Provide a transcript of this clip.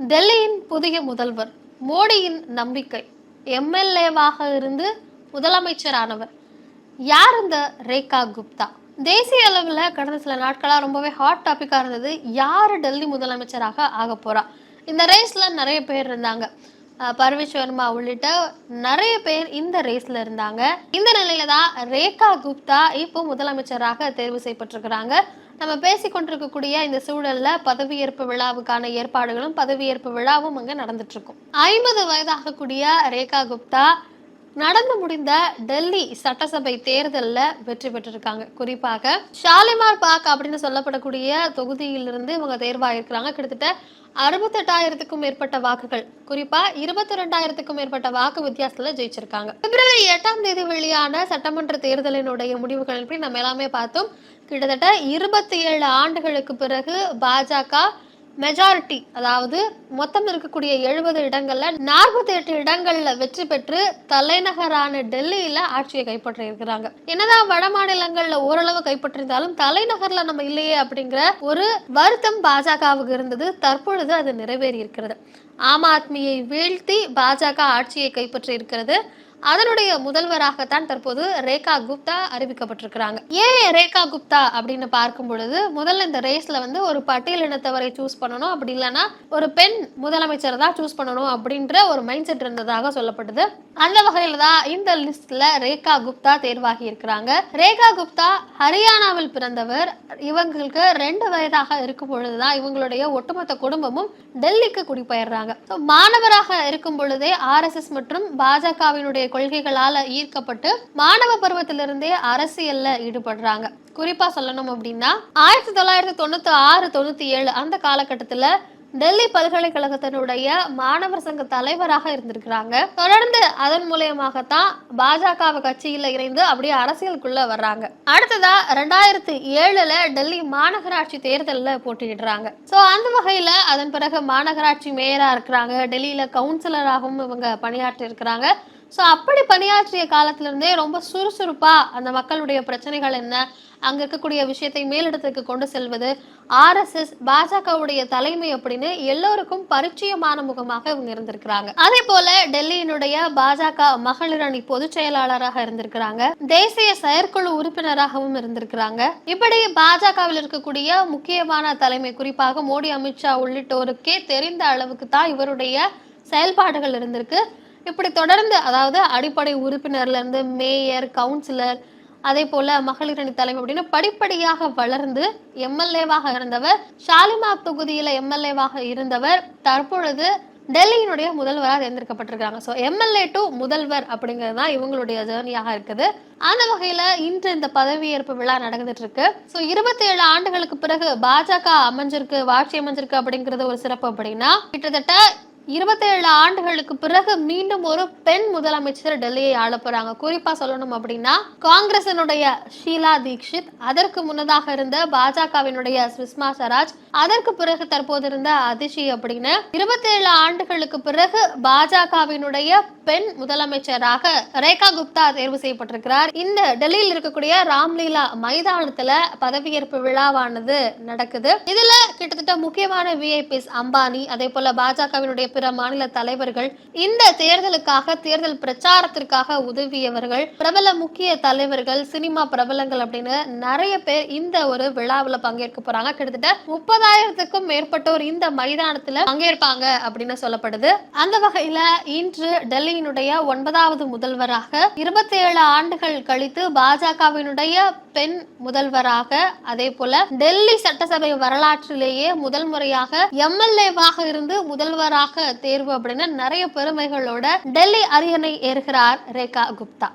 டெல்லியின் புதிய முதல்வர் மோடியின் நம்பிக்கை எம்எல்ஏவாக இருந்து முதலமைச்சரானவர். யார் இந்த ரேகா குப்தா? தேசிய அளவில் கடந்த சில நாட்களாக ரொம்பவே ஹாட் டாப்பிக்காக இருந்தது. யார் டெல்லி முதலமைச்சராக ஆக போகிறா இந்த ரேஸில் நிறைய பேர் இருந்தாங்க. பரமேஸ்வர்மா உள்ளிட்ட நிறைய பேர் இந்த ரேஸ்ல இருந்தாங்க. இந்த நிலையில தான் ரேகா குப்தா இப்போ முதலமைச்சராக தேர்வு செய்யப்பட்டிருக்கிறாங்க. நம்ம பேசிக்கொண்டிருக்கக்கூடிய இந்த சூழல்ல பதவியேற்பு விழாவுக்கான ஏற்பாடுகளும் பதவியேற்பு விழாவும் அங்க நடந்துட்டு இருக்கும். ஐம்பது வயதாகக்கூடிய ரேகா குப்தா நடந்து முடிந்த டெல்லி சட்டசபை தேர்தலில் வெற்றி பெற்றிருக்காங்க. குறிப்பாக ஷாலிமார் பாக் அப்படின்னு சொல்லப்படக்கூடிய தொகுதியிலிருந்து இவங்க தேர்வாயிருக்கிறாங்க. கிட்டத்தட்ட அறுபத்தெட்டாயிரத்துக்கும் மேற்பட்ட வாக்குகள். குறிப்பா இருபத்தி ரெண்டாயிரத்துக்கும் மேற்பட்ட வாக்கு வித்தியாசத்துல ஜெயிச்சிருக்காங்க. பிப்ரவரி எட்டாம் தேதி வெளியான சட்டமன்ற தேர்தலினுடைய முடிவுகள் நம்ம எல்லாமே பார்த்தோம். கிட்டத்தட்ட இருபத்தி ஏழு ஆண்டுகளுக்கு பிறகு பாஜக மெஜாரிட்டி அதாவது மொத்தம் இருக்கக்கூடிய எழுபது இடங்கள்ல நாற்பத்தி எட்டு இடங்கள்ல வெற்றி பெற்று தலைநகரான டெல்லியில ஆட்சியை கைப்பற்றி இருக்கிறாங்க. என்னதான் வட மாநிலங்கள்ல ஓரளவு கைப்பற்றிருந்தாலும் தலைநகர்ல நம்ம இல்லையே அப்படிங்கிற ஒரு வருத்தம் பாஜகவுக்கு இருந்தது. தற்பொழுது அது நிறைவேறி இருக்கிறது. ஆம் ஆத்மியை வீழ்த்தி பாஜக ஆட்சியை கைப்பற்றி இருக்கிறது. அதனுடைய முதல்வராகத்தான் தற்போது ரேகா குப்தா அறிவிக்கப்பட்டிருக்கிறாங்க. ஏன் ரேகா குப்தா அப்படின்னு பார்க்கும் பொழுது முதல்ல இந்த ரேஸ்ல வந்து ஒரு பட்டியலினத்தவரை சூஸ் பண்ணணும். அப்படி இல்லைன்னா ஒரு பெண் முதலமைச்சர் தான் சூஸ் பண்ணணும் அப்படின்ற ஒரு மைண்ட் செட் இருந்ததாக சொல்லப்படுது. அந்த வகையில தான் இந்த லிஸ்ட்ல ரேகா குப்தா தேர்வாகி இருக்கிறாங்க. ரேகா குப்தா ஹரியானாவில் பிறந்தவர். இவங்களுக்கு ரெண்டு வயதாக இருக்கும் பொழுதுதான் இவங்களுடைய ஒட்டுமொத்த குடும்பமும் டெல்லிக்கு குடிபெயர்றாங்க. மாணவராக இருக்கும் பொழுதே ஆர்எஸ்எஸ் மற்றும் பாஜகவினுடைய கொள்கைகளால ஈர்க்கப்பட்டு மாணவ பருவத்திலிருந்தே அரசியல்ல ஈடுபடுறாங்க. குறிப்பா சொல்லணும் அப்படின்னா ஆயிரத்தி தொள்ளாயிரத்தி தொண்ணூத்தி ஆறு தொண்ணூத்தி ஏழு அந்த காலகட்டத்துல டெல்லி பல்கலைக்கழகத்தினுடைய மாணவர் சங்க தலைவராக இருந்திருக்கிறாங்க. தொடர்ந்து அதன் மூலியமாகத்தான் பாஜக கட்சியில இணைந்து அப்படியே அரசியலுக்குள்ள வர்றாங்க. அடுத்ததா ரெண்டாயிரத்தி ஏழுல டெல்லி மாநகராட்சி தேர்தலில் போட்டியிடுறாங்க. ஸோ அந்த வகையில அதன் பிறகு மாநகராட்சி மேயரா இருக்கிறாங்க. டெல்லியில கவுன்சிலராகவும் இவங்க பணியாற்றி இருக்கிறாங்க. ஸோ அப்படி பணியாற்றிய காலத்திலிருந்தே ரொம்ப சுறுசுறுப்பாக அந்த மக்களுடைய பிரச்சனைகள் என்ன? அங்கே இருக்கக்கூடிய விஷயத்தை மேலிடத்துக்கு கொண்டு செல்வது ஆர்எஸ்எஸ் பாஜகவுடைய தலைமை அப்படின்னு எல்லோருக்கும் பரிச்சயமான முகமாக இவங்க இருந்திருக்கிறாங்க. அதே போல டெல்லியினுடைய பாஜக மகளிர் அணி பொதுச் செயலாளராக இருந்திருக்கிறாங்க. தேசிய செயற்குழு உறுப்பினராகவும் இருந்திருக்கிறாங்க. இப்படி பாஜகவில் இருக்கக்கூடிய முக்கியமான தலைமை குறிப்பாக மோடி அமித்ஷா உள்ளிட்டோருக்கே தெரிந்த அளவுக்கு தான் இவருடைய செயல்பாடுகள் இருந்திருக்கு. இப்படி தொடர்ந்து அதாவது அடிப்படை உறுப்பினர்ல இருந்து மேயர் கவுன்சிலர் அதே போல மகளிர் அணி தலைமை அப்படின்னு படிப்படியாக வளர்ந்து எம்எல்ஏவாக இருந்தவர் ஷாலிமார் தொகுதியில எம்எல்ஏவாக இருந்தவர் தற்பொழுது டெல்லியினுடைய முதல்வராக தேர்ந்தெடுக்கப்பட்டிருக்காங்க ஸோ எம்எல்ஏ டு முதல்வர் அப்படிங்கிறது தான் இவங்களுடைய ஜேர்னியாக இருக்குது. அந்த வகையில இன்று இந்த பதவியேற்பு விழா நடந்துட்டு இருக்கு ஸோ இருபத்தி ஏழு ஆண்டுகளுக்கு பிறகு பாஜக அமைஞ்சிருக்கு ஆட்சி அமைஞ்சிருக்கு அப்படிங்கிறது ஒரு சிறப்பு அப்படின்னா கிட்டத்தட்ட இருபத்தேழு ஆண்டுகளுக்கு பிறகு மீண்டும் ஒரு பெண் முதலமைச்சர் டெல்லியை ஆள போறாங்க. குறிப்பா சொல்லணும் அப்படின்னா காங்கிரசினுடைய ஷீலா தீக்ஷித் அதற்கு முன்னதாக இருந்த பாஜகவினுடைய சுஷ்மா ஸ்வராஜ் அதற்கு பிறகு தற்போது இருந்த அதிஷி அப்படின்னு. இருபத்தேழு ஆண்டுகளுக்கு பிறகு பாஜகவினுடைய பெண் முதலமைச்சராக ரேகா குப்தா தேர்வு செய்யப்பட்டிருக்கிறார். இந்த டெல்லியில் இருக்கக்கூடிய ராம்லீலா மைதானத்துல பதவியேற்பு விழாவானது நடக்குது. இதுல கிட்டத்தட்ட முக்கியமான விஐபிஸ் அம்பானி அதே போல பாஜகவினுடைய பிற மாநில தலைவர்கள் இந்த தேர்தலுக்காக தேர்தல் பிரச்சாரத்திற்காக உதவியவர்கள் பிரபல முக்கிய தலைவர்கள் சினிமா பிரபலங்கள் அப்படின்னு நிறைய பேர் இந்த ஒரு விழாவில் பங்கேற்க போறாங்க. கிட்டத்தட்ட முப்பதாயிரத்துக்கும் மேற்பட்டோர் இந்த மைதானத்துல பங்கேற்பாங்க அப்படின்னு சொல்லப்படுது. அந்த வகையில இன்று டெல்லியினுடைய ஒன்பதாவது முதல்வராக இருபத்தி ஏழு ஆண்டுகள் கழித்து பாஜகவினுடைய பெண் முதல்வராக அதே போல டெல்லி சட்டசபை வரலாற்றிலேயே முதல் முறையாக எம்எல்ஏவாக இருந்து முதல்வராக தேர்வு அப்படின்னு நிறைய பெருமைகளோட டெல்லி அரியணை ஏறுகிறார் ரேகா குப்தா.